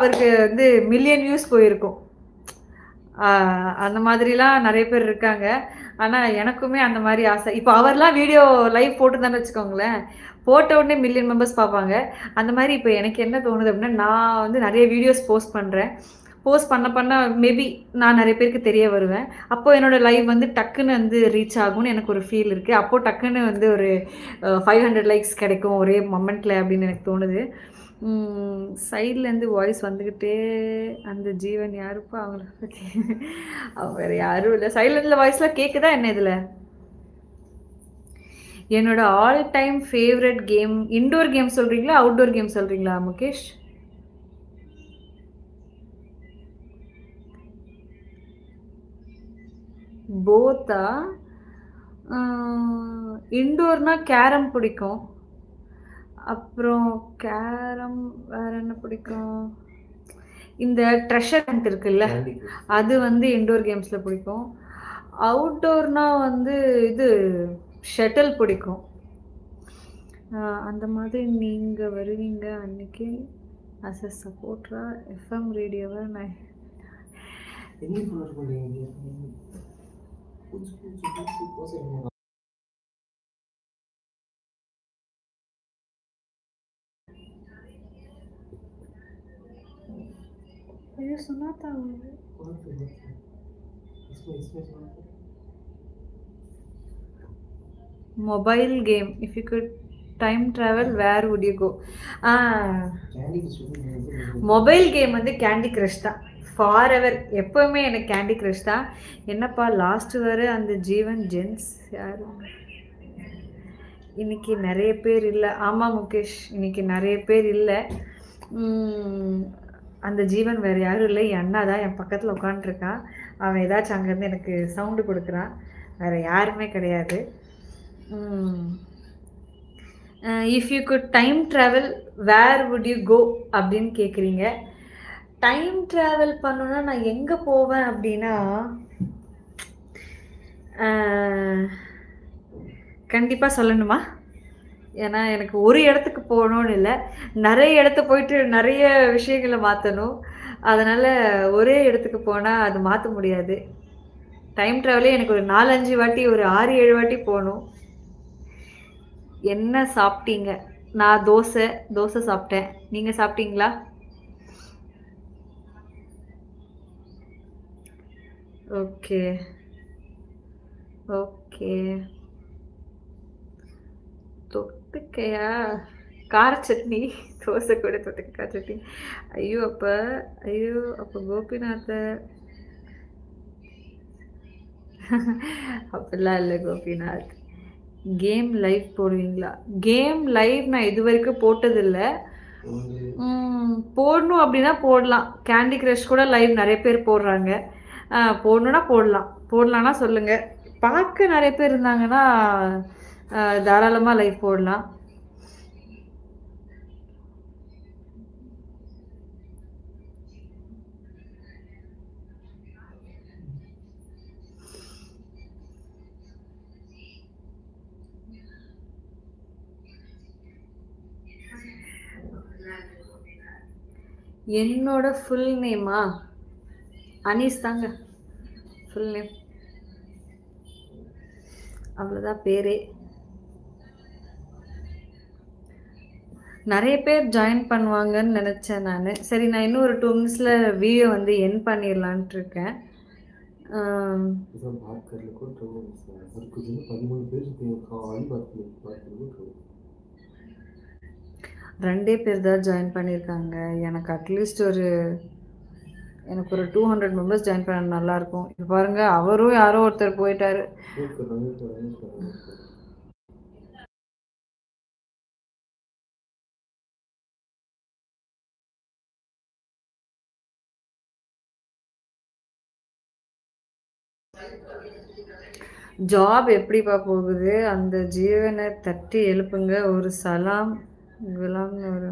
அவருக்கு வந்து million views போயிருக்கும். அந்த மாதிரிலாம் நிறைய பேர் இருக்காங்க. ஆனால் எனக்குமே அந்த மாதிரி ஆசை. இப்போ அவர்லாம் வீடியோ லைவ் போட்டுதான்னு வச்சுக்கோங்களேன். போட்ட உடனே மில்லியன் மெம்பர்ஸ் பார்ப்பாங்க. அந்த மாதிரி இப்போ எனக்கு என்ன தோணுது அப்படின்னா நான் வந்து நிறைய வீடியோஸ் போஸ்ட் பண்ணுறேன் போஸ்ட் பண்ண பண்ண மேபி நான் நிறைய பேருக்கு தெரிய வருவேன். அப்போது என்னோடய லைவ் வந்து டக்குன்னு வந்து ரீச் ஆகும்னு எனக்கு ஒரு ஃபீல் இருக்குது அப்போது டக்குன்னு வந்து ஒரு ஃபைவ் ஹண்ட்ரட் லைக்ஸ் கிடைக்கும் ஒரே மொமெண்ட்டில் அப்படின்னு எனக்கு தோணுது. சைட்லேருந்து வாய்ஸ் வந்துக்கிட்டே அந்த ஜீவன் யாருப்பா அவங்கள பற்றி அவங்க வேறு யாரும் இல்லை. சைட்லேருந்து வாய்ஸ்லாம் கேட்குதா என்ன இதில்? என்னோட all time favourite game indoor game சொல்கிறீங்களா அவுட்டோர் கேம் சொல்கிறீங்களா முகேஷ்? போத்தா இன்டோர்னால் கேரம் பிடிக்கும். அப்புறம் கேரம் வேற என்ன பிடிக்கும் இந்த ட்ரெஷர் ஹண்ட் இருக்குல்ல அது வந்து இன்டோர் கேம்ஸில் பிடிக்கும் அவுட்டோர்னா வந்து இது ஷட்டில் பிடிக்கும் அந்த மாதிரி நீங்கள் வருவீங்க அன்னைக்கு அஸ் அ சப்போர்ட்ரா எஃப்எம் ரேடியோவை நான் ये सुना था mobile game if you could time travel where would you go mobile game வந்து கேண்டி க்ரஷ் தான் ஃபார் எவர் எப்போவுமே எனக்கு கேண்டி க்ரஷ் தான் என்னப்பா லாஸ்ட்டு வர அந்த ஜீவன் ஜென்ஸ் யார் இன்னைக்கு நிறைய பேர் இல்லை ஆமாம் முகேஷ் இன்னைக்கு நிறைய பேர் இல்லை அந்த ஜீவன் வேறு யாரும் இல்லை. என் அண்ணா தான் என் பக்கத்தில் உட்காண்ட்ருக்கான் அவன் ஏதாச்சும் அங்கேருந்து எனக்கு சவுண்டு கொடுக்குறான் வேறு யாருமே கிடையாது. If you could time travel where would you go அப்படின்னு கேட்குறீங்க டைம் ட்ராவல் பண்ணணுன்னா நான் எங்கே போவேன் அப்படின்னா கண்டிப்பாக சொல்லணுமா? ஏன்னா எனக்கு ஒரு இடத்துக்கு போகணும்னு இல்லை. நிறைய இடத்த போயிட்டு நிறைய விஷயங்களை மாற்றணும் அதனால் ஒரே இடத்துக்கு போனால் அது மாற்ற முடியாது. டைம் ட்ராவலே எனக்கு ஒரு நாலஞ்சு வாட்டி ஒரு ஆறு ஏழு வாட்டி போகணும். என்ன சாப்பிட்டீங்க? நான் தோசை தோசை சாப்பிட்டேன். நீங்கள் சாப்பிட்டீங்களா? ஓகே. ஓகே. தொட்டுக்கையா கார சட்னி. தோசை கூட தொட்டுக்க கார சட்னி. ஐயோ அப்போ ஐயோ அப்போ கோபிநாத்தை அப்படிலாம் இல்லை கோபிநாத். கேம் லைவ் போடுவீங்களா? கேம் லைவ் நான் இது வரைக்கும் போட்டதில்லை. போடணும் அப்படின்னா போடலாம். கேண்டி க்ரஷ் கூட லைவ் நிறைய பேர் போடுறாங்க. போடணுன்னா போடலாம். போடலான்னா சொல்லுங்கள் பார்க்க நிறைய பேர் இருந்தாங்கன்னா தாராளமாக லைஃப் போடலாம். என்னோட ஃபுல் நேமா அனீஸ் தாங்க. ஃபுல் நேம் அவ்வளோதான் பேரே. நிறைய பேர் ஜாயின் பண்ணுவாங்கன்னு நினச்சேன் நான். சரி நான் இன்னும் ஒரு டூ மினிட்ஸில் வீடியோ வந்து என் பண்ணிடலான்ட்டு இருக்கேன். ரெண்டே பேர் தான் ஜாயின் பண்ணியிருக்காங்க. எனக்கு அட்லீஸ்ட் ஒரு எனக்கு ஒரு டூ ஹண்ட்ரட் மெம்பர்ஸ் ஜாயின் பண்ண நல்லாயிருக்கும் இப்போ பாருங்கள் அவரும் யாரோ ஒருத்தர் போயிட்டாரு. ஜாப் எப்படிப்பா போகுது? அந்த ஜீவனை தட்டி எழுப்புங்க. ஒரு சலாம் குலாம்னு ஒரு.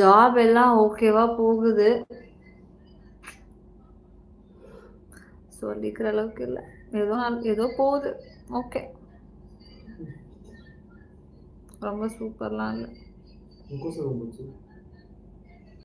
ஜாப் எல்லாம் ஓகேவா போகுது. சொல்லிக்கிற அளவுக்கு இல்லை. ஏதோ ஏதோ போகுது. ஓகே ரொம்ப சூப்பர்லாம் இல்லை.